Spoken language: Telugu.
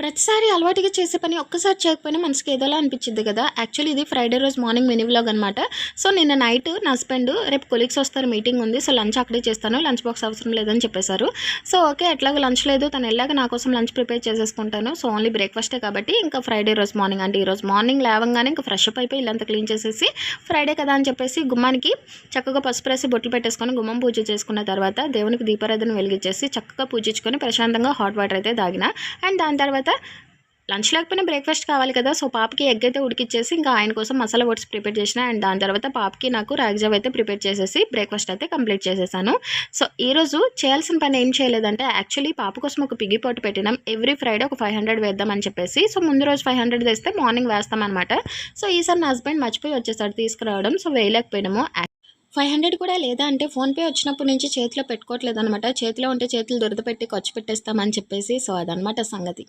ప్రతిసారి అలవాటుగా చేసే పని ఒక్కసారి చేయకపోయినా మనసుకి ఏదోలా అనిపించింది కదా. యాక్చువల్లీ ఇది ఫ్రైడే రోజు మార్నింగ్ మినీ వ్లాగ్ అనమాట సో నిన్న నైట్ నా హస్బెండ్ రేపు కొలీగ్స్ వస్తారు మీటింగ్ ఉంది. సో లంచ్ అక్కడే చేస్తాను. లంచ్ బాక్స్ అవసరం లేదని చెప్పేశారు. సో ఓకే ఎట్లాగో లంచ్ లేదు. తను వెళ్ళాక నా కోసం లంచ్ ప్రిపేర్ చేసేసుకుంటాను. సో ఓన్లీ బ్రేక్ఫాస్టే కాబట్టి ఇంకా ఫ్రైడే రోజు మార్నింగ్ అంటే ఈ రోజు మార్నింగ్ లేవగానే ఇంకా ఫ్రెష్ అప్ అయిపోయి ఇల్లంతా క్లీన్ చేసేసి ఫ్రైడే కదా అని చెప్పేసి గుమ్మానికి చక్కగా పసుపు రాసి బొట్లు పెట్టేసుకొని గుమ్మం పూజ చేసుకున్న తర్వాత దేవునికి దీపారాధన వెలిగించేసి చక్కగా పూజించుకొని ప్రశాంతంగా హాట్ వాటర్ అయితే తాగిన. అండ్ దాని తర్వాత లంచ్ లేకపోయినా బ్రేక్ఫాస్ట్ కావాలి కదా సో పాపకి ఎగ్ అయితే ఉడికిచ్చేసి ఇంకా ఆయన కోసం మసాలా ఓట్స్ ప్రిపేర్ చేసిన అండ్ దాని తర్వాత పాపకి నాకు రాగ్జావ్ అయితే ప్రిపేర్ చేసేసి బ్రేక్ఫాస్ట్ అయితే కంప్లీట్ చేసేసాను. సో ఈరోజు చేయాల్సిన పని ఏం చేయలేదంటే యాక్చువల్లీ పాప కోసం ఒక పిగి పాటు పెట్టినాం. ఎవ్రీ ఫ్రైడే ఒక ఫైవ్ హండ్రెడ్ వేద్దామని చెప్పేసి సో ముందు రోజు ఫైవ్ హండ్రెడ్ వేస్తే మార్నింగ్ వేస్తామన్నమాట సో ఈసారి నా హస్బెండ్ మర్చిపోయి వచ్చేసాడు తీసుకురావడం సో వేయలేకపోయినాము. ఫైవ్ హండ్రెడ్ కూడా లేదా అంటే ఫోన్పే వచ్చినప్పటి నుంచి చేతిలో పెట్టుకోవట్లేదు అనమాట చేతిలో ఉంటే చేతులు దురద పెట్టి ఖర్చు పెట్టేస్తామని చెప్పేసి సో అదనమాట సంగతి.